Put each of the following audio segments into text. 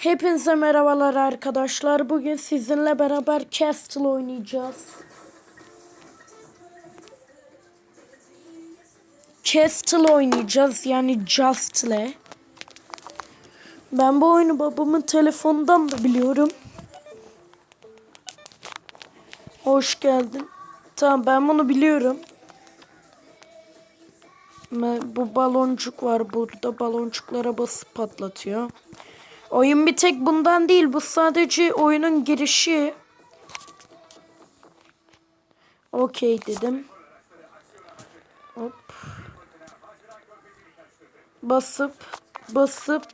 Hepinize merhabalar arkadaşlar. Bugün sizinle beraber Castle oynayacağız. Castle oynayacağız yani Just'le. Ben bu oyunu babamın telefonundan da biliyorum. Hoş geldin. Tamam ben bunu biliyorum. Bu baloncuk var burada. Baloncuklara basıp patlatıyor. Oyun bir tek bundan değil. Bu sadece oyunun girişi. Okey dedim. Hop. Basıp basıp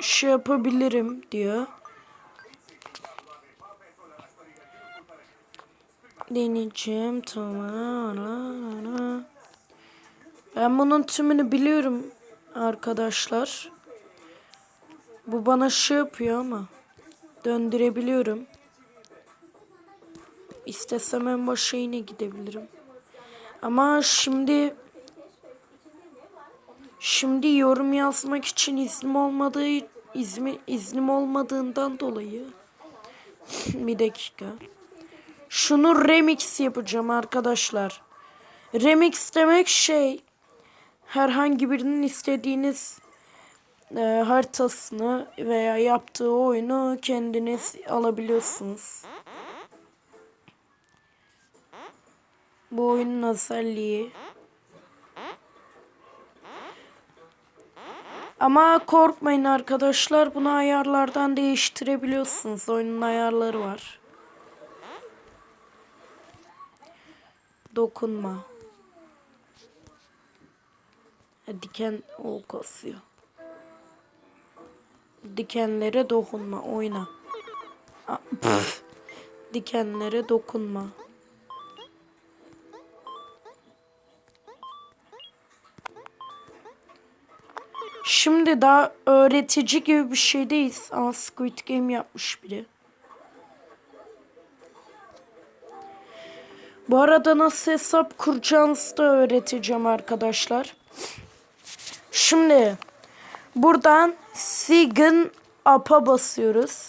şey yapabilirim diyor. Deneyeceğim tamam. Ben bunun tümünü biliyorum arkadaşlar. Bu bana şey yapıyor ama döndürebiliyorum. İstesem en başa yine gidebilirim. Ama şimdi şimdi yorum yazmak için iznim olmadığı izmi, iznim olmadığından dolayı bir dakika. Şunu remix yapacağım arkadaşlar. Remix demek şey herhangi birinin istediğiniz e, haritasını veya yaptığı oyunu kendiniz alabiliyorsunuz. Bu oyunun özelliği. Ama korkmayın arkadaşlar. Bunu ayarlardan değiştirebiliyorsunuz. Oyunun ayarları var. Dokunma. Diken o kasıyor. Dikenlere dokunma. Oyna. Dikenlere dokunma. Şimdi daha öğretici gibi bir şeydeyiz. Aa, Squid Game yapmış biri. Bu arada nasıl hesap kuracağınızı da öğreteceğim arkadaşlar. Şimdi buradan Sign Up'a basıyoruz.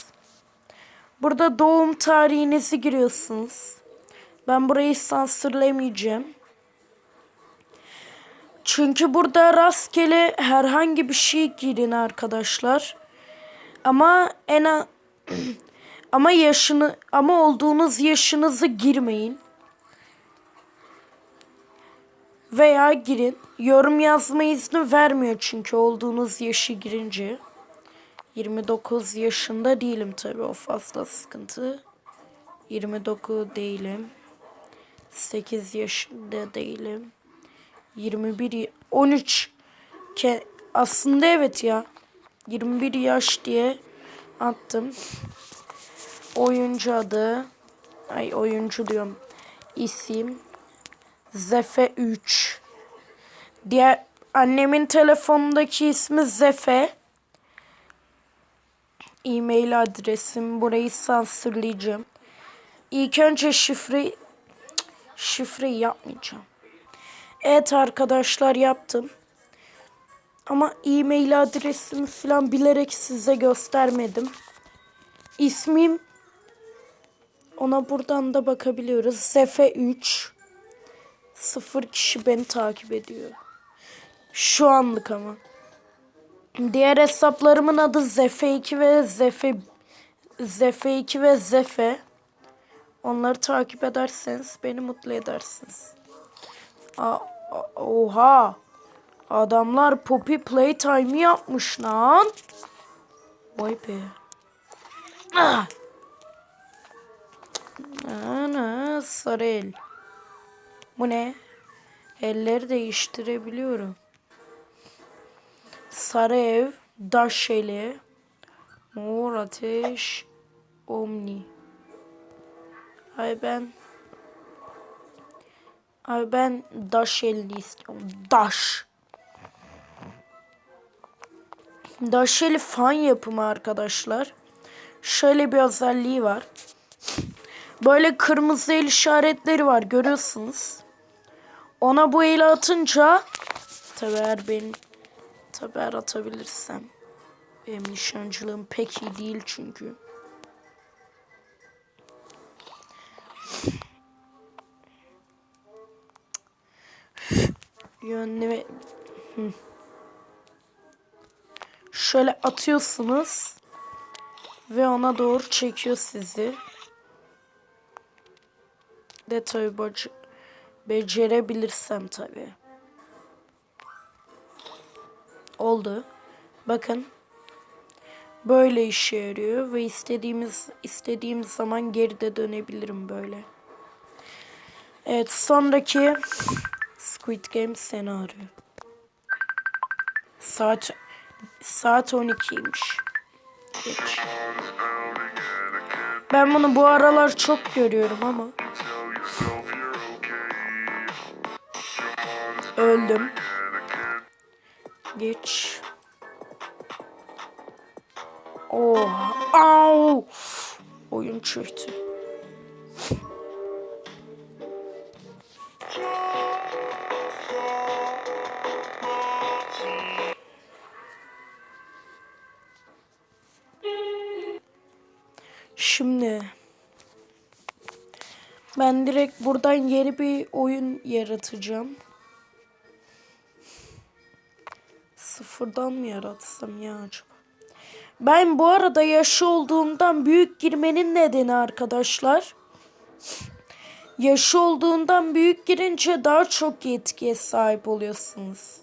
Burada doğum tarihinizi giriyorsunuz. Ben burayı sansürlemeyeceğim. Çünkü burada rastgele herhangi bir şey girin arkadaşlar. Ama en ama yaşını ama olduğunuz yaşınızı girmeyin. Veya girin. Yorum yazma izni vermiyor çünkü olduğunuz yaşı girince. 29 yaşında değilim tabii o fazla sıkıntı. 29 değilim. 8 yaşında değilim. 21 13 ke aslında evet ya. 21 yaş diye attım. Oyuncu adı ay oyuncu diyorum. İsim Zefe 3. Diğer annemin telefonundaki ismi Zefe. E-mail adresim burayı sansürleyeceğim. İlk önce şifre şifreyi yapmayacağım. Evet arkadaşlar yaptım. Ama e-mail adresimi falan bilerek size göstermedim. İsmim ona buradan da bakabiliyoruz. Zefe 3. Sıfır kişi beni takip ediyor. Şu anlık ama. Diğer hesaplarımın adı Zefe 2 ve Zefe Zefe 2 ve Zefe. Onları takip ederseniz beni mutlu edersiniz. Aa, oha. Adamlar Poppy Playtime yapmış lan. Vay be. Ah. Ana sarı. Bu ne? Elleri değiştirebiliyorum. Sarı ev, daş eli, mor ateş, omni. Ay ben Ay ben daş elini istiyorum. Daş. Daş eli fan yapımı arkadaşlar. Şöyle bir özelliği var. Böyle kırmızı el işaretleri var görüyorsunuz. Ona bu eli atınca tabi eğer ben tabi eğer atabilirsem Benim nişancılığım pek iyi değil çünkü. Yönlü ve... Şöyle atıyorsunuz. Ve ona doğru çekiyor sizi. De tabi bac- becerebilirsem tabi. Oldu. Bakın. Böyle işe yarıyor ve istediğimiz istediğimiz zaman geride dönebilirim böyle. Evet sonraki Squid Game seni arıyor. Saat saat 12'ymiş. Geç. Ben bunu bu aralar çok görüyorum ama. Öldüm. Geç. Oh. Au. Oyun çöktü. Şimdi ben direkt buradan yeni bir oyun yaratacağım. Sıfırdan mı yaratsam ya acaba? Ben bu arada yaşı olduğundan büyük girmenin nedeni arkadaşlar. Yaşı olduğundan büyük girince daha çok yetkiye sahip oluyorsunuz.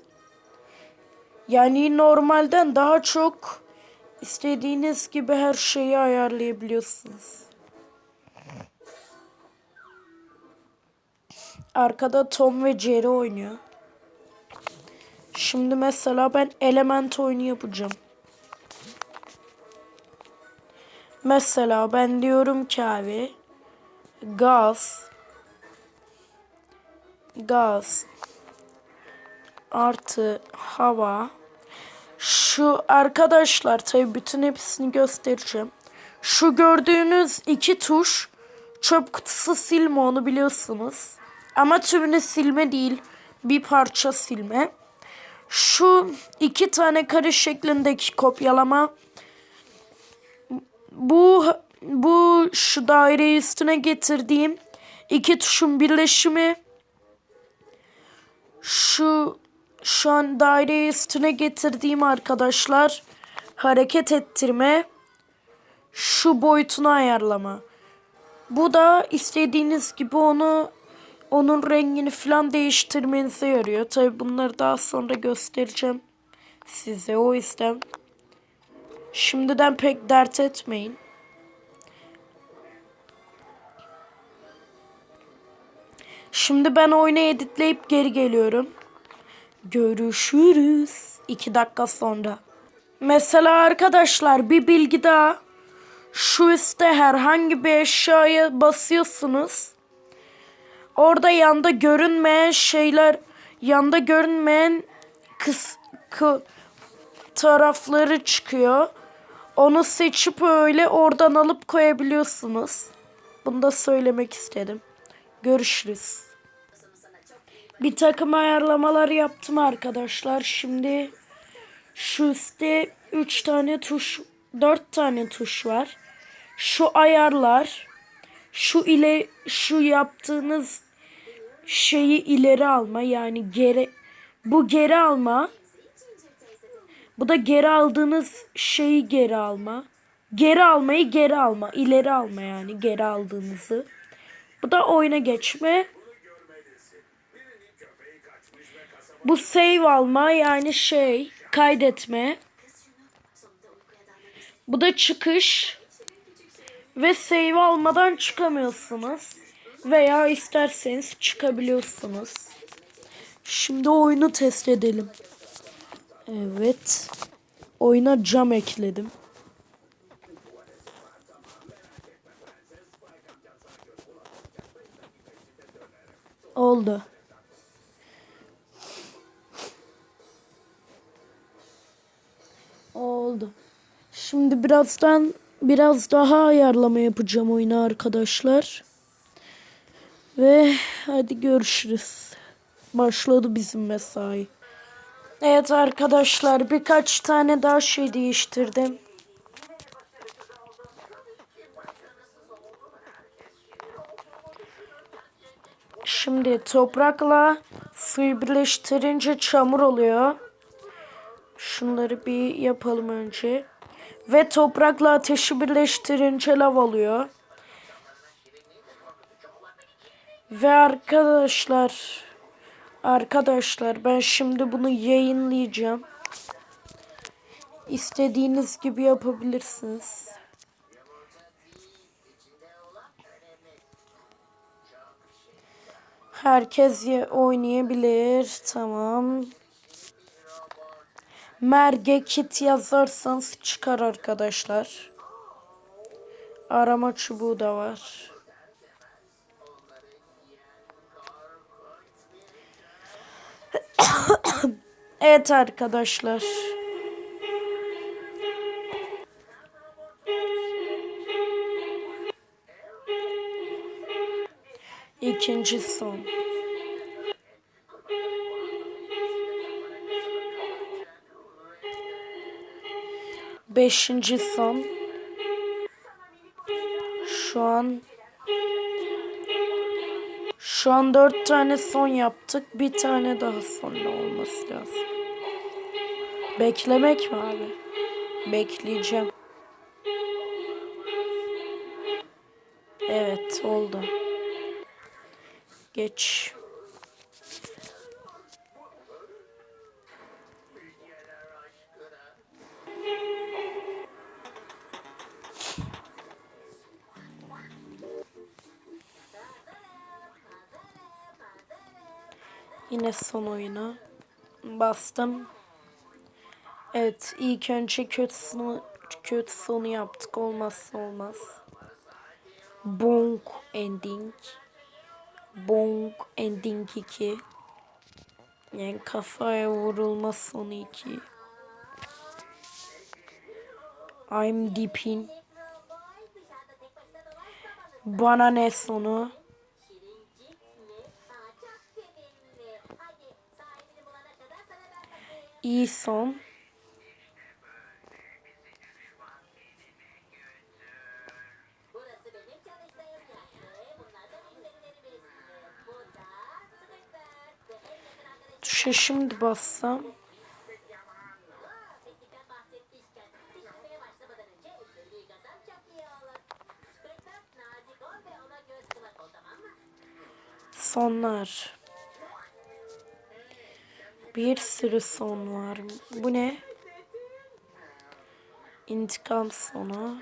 Yani normalden daha çok istediğiniz gibi her şeyi ayarlayabiliyorsunuz. Arkada Tom ve Jerry oynuyor. Şimdi mesela ben element oyunu yapacağım. Mesela ben diyorum ki abi gaz gaz artı hava şu arkadaşlar tabi bütün hepsini göstereceğim. Şu gördüğünüz iki tuş çöp kutusu silme onu biliyorsunuz. Ama tümünü silme değil bir parça silme. Şu iki tane kare şeklindeki kopyalama bu bu şu daireyi üstüne getirdiğim iki tuşun birleşimi şu şu an daireyi üstüne getirdiğim arkadaşlar hareket ettirme şu boyutunu ayarlama. Bu da istediğiniz gibi onu onun rengini falan değiştirmenize yarıyor. Tabi bunları daha sonra göstereceğim size o yüzden. Şimdiden pek dert etmeyin. Şimdi ben oyunu editleyip geri geliyorum. Görüşürüz. iki dakika sonra. Mesela arkadaşlar bir bilgi daha. Şu üstte herhangi bir eşyaya basıyorsunuz. Orada yanda görünmeyen şeyler, yanda görünmeyen kıs, kı, tarafları çıkıyor. Onu seçip öyle oradan alıp koyabiliyorsunuz. Bunu da söylemek istedim. Görüşürüz. Bir takım ayarlamalar yaptım arkadaşlar. Şimdi şu üstte 3 tane tuş, 4 tane tuş var. Şu ayarlar, şu ile şu yaptığınız şeyi ileri alma yani geri bu geri alma. Bu da geri aldığınız şeyi geri alma. Geri almayı geri alma. ileri alma yani geri aldığınızı. Bu da oyuna geçme. Bu save alma yani şey kaydetme. Bu da çıkış. Ve save almadan çıkamıyorsunuz. Veya isterseniz çıkabiliyorsunuz. Şimdi oyunu test edelim. Evet. Oyuna cam ekledim. Oldu. Oldu. Şimdi birazdan biraz daha ayarlama yapacağım oyunu arkadaşlar. Ve hadi görüşürüz. Başladı bizim mesai. Evet arkadaşlar birkaç tane daha şey değiştirdim. Şimdi toprakla suyu birleştirince çamur oluyor. Şunları bir yapalım önce. Ve toprakla ateşi birleştirince lav oluyor. Ve arkadaşlar arkadaşlar ben şimdi bunu yayınlayacağım. İstediğiniz gibi yapabilirsiniz. Herkes oynayabilir. Tamam. Merge kit yazarsanız çıkar arkadaşlar. Arama çubuğu da var. evet arkadaşlar. İkinci son. Beşinci son. Şu an şu an dört tane son yaptık. Bir tane daha son olması lazım. Beklemek mi abi? Bekleyeceğim. Evet oldu. Geç. Yine son oyuna bastım. Evet ilk önce kötü sonu, kötü sonu yaptık olmazsa olmaz. Bonk ending. Bonk ending 2. Yani kafaya vurulma sonu 2. I'm deepin. Bana ne sonu? Arkadaşım Tuşa şimdi bassam. Pislikten Bir sürü son var. Bu ne? İntikam sonu.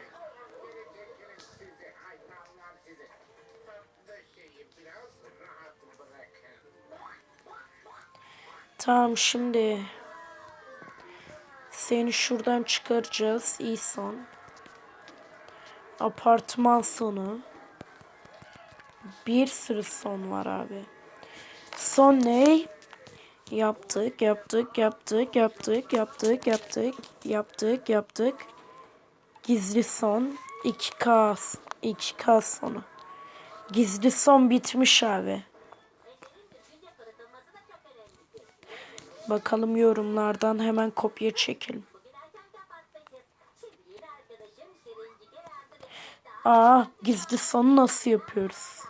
Tamam şimdi seni şuradan çıkaracağız. İyi son. Apartman sonu. Bir sürü son var abi. Son ne? Yaptık, yaptık, yaptık, yaptık, yaptık, yaptık, yaptık, yaptık. Gizli son. 2K, 2K sonu. Gizli son bitmiş abi. Bakalım yorumlardan hemen kopya çekelim. Aa, gizli sonu nasıl yapıyoruz?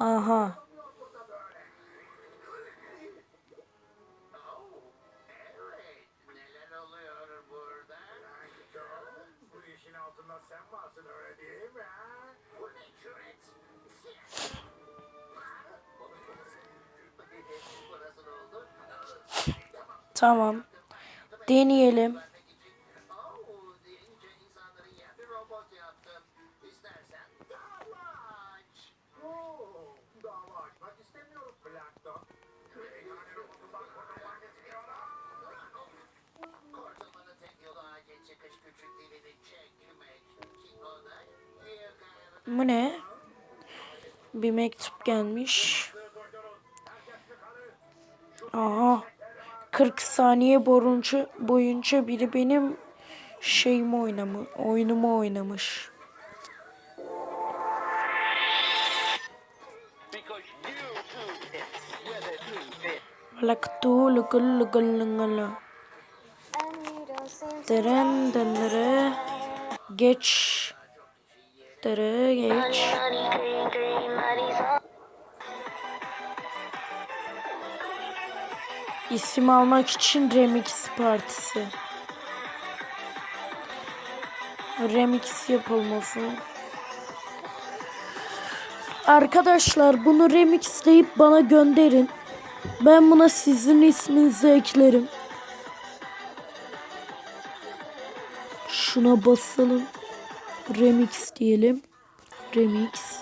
Oldu? Tamam. Deneyelim. Bu ne? Bir mektup gelmiş. Aha. 40 saniye boyunca, boyunca biri benim şeyimi oynamı, oyunumu oynamış. Laktu lugul lugul lungul. Deren denlere geç Dere geç. İsim almak için remix partisi. Remix yapılması. Arkadaşlar bunu remixleyip bana gönderin. Ben buna sizin isminizi eklerim. Şuna basalım. Remix diyelim. Remix.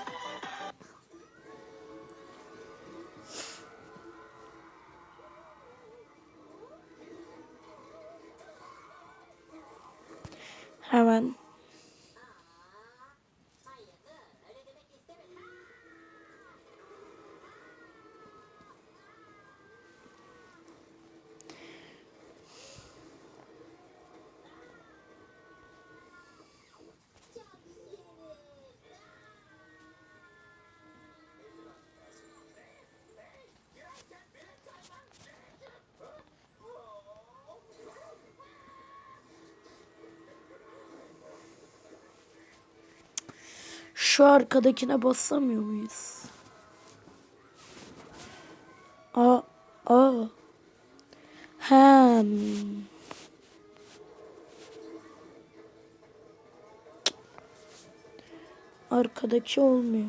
Şu arkadakine basamıyor muyuz? Aa, aa. Hem. Arkadaki olmuyor.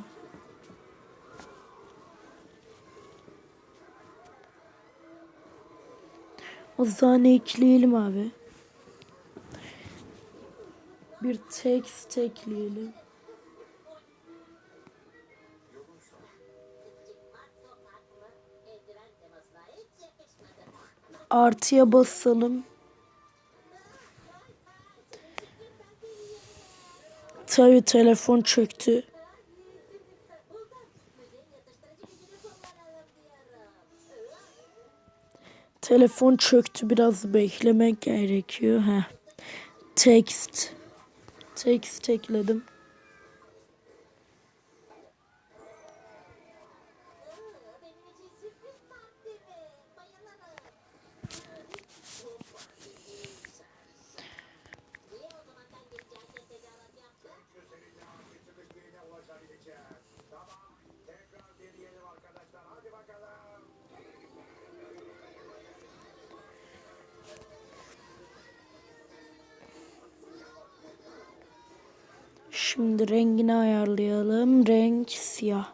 O zaman ekleyelim abi. Bir text ekleyelim. Artıya basalım. Tabii telefon çöktü. Telefon çöktü biraz beklemek gerekiyor. Heh. Text. Text ekledim. Şimdi rengini ayarlayalım. Renk siyah.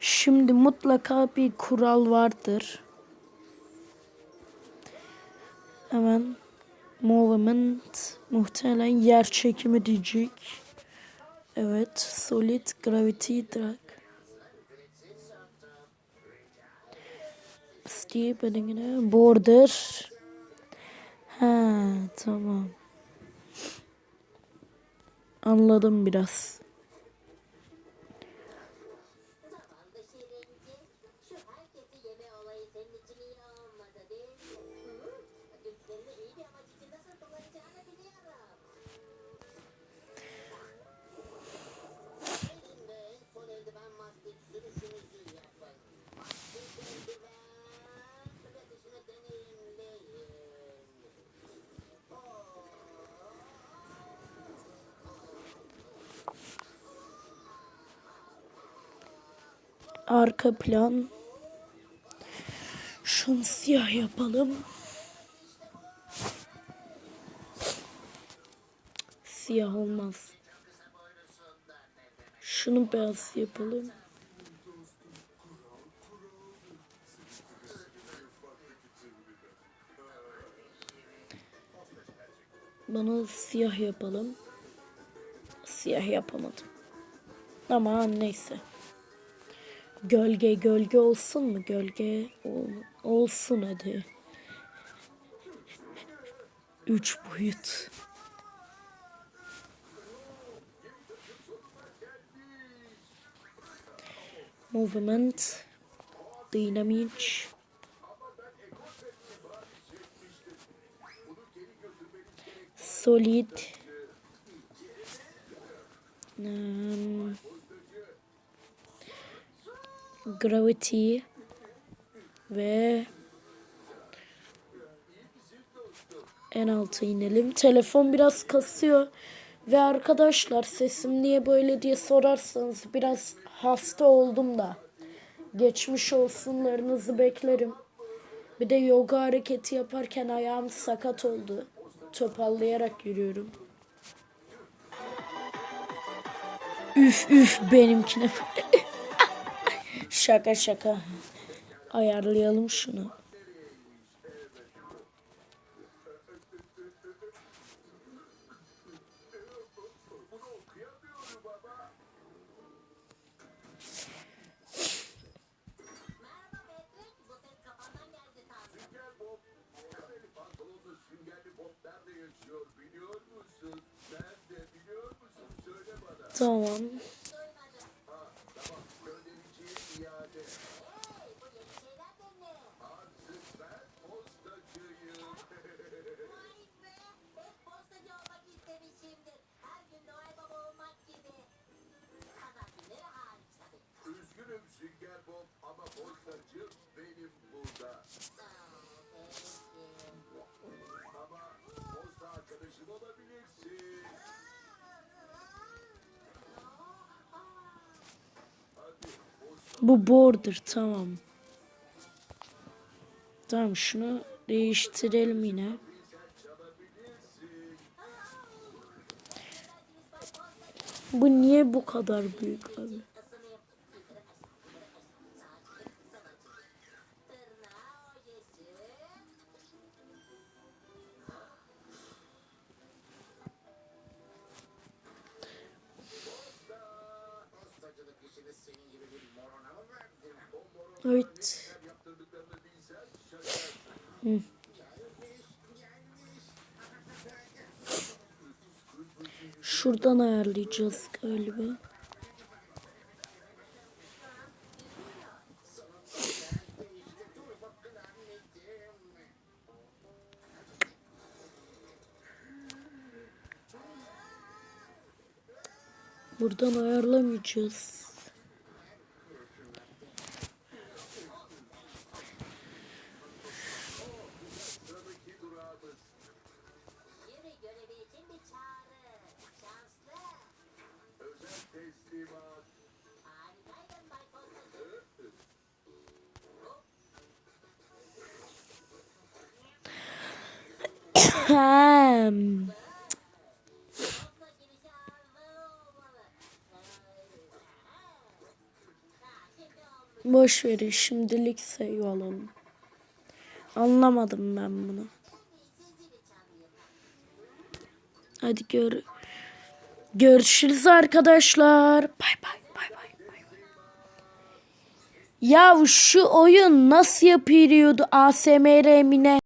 Şimdi mutlaka bir kural vardır. Hemen movement muhtemelen yer çekimi diyecek. Evet, solid gravity drag. Steep edingine border. Ha, tamam. Anladım biraz. Arka plan. Şunu siyah yapalım. Siyah olmaz. Şunu beyaz yapalım. Bana siyah yapalım. Siyah yapamadım. Ama neyse. Gölge gölge olsun mu? Gölge ol, olsun hadi. Üç boyut. Movement. Dynamic. Solid. Hmm. Gravity ve en alta inelim. Telefon biraz kasıyor ve arkadaşlar sesim niye böyle diye sorarsanız biraz hasta oldum da geçmiş olsunlarınızı beklerim. Bir de yoga hareketi yaparken ayağım sakat oldu. Topallayarak yürüyorum. Üf üf benimkine. Şaka şaka. Ayarlayalım şunu. Bu border tamam. Tamam şunu değiştirelim yine. Bu niye bu kadar büyük abi? Evet. Hı. Şuradan ayarlayacağız galiba. Buradan ayarlamayacağız. Hem. Boş verin şimdilik save alalım. Anlamadım ben bunu. Hadi gör görüşürüz arkadaşlar. Bay bay bay bay. bay. Ya şu oyun nasıl yapıyordu ASMR Emine?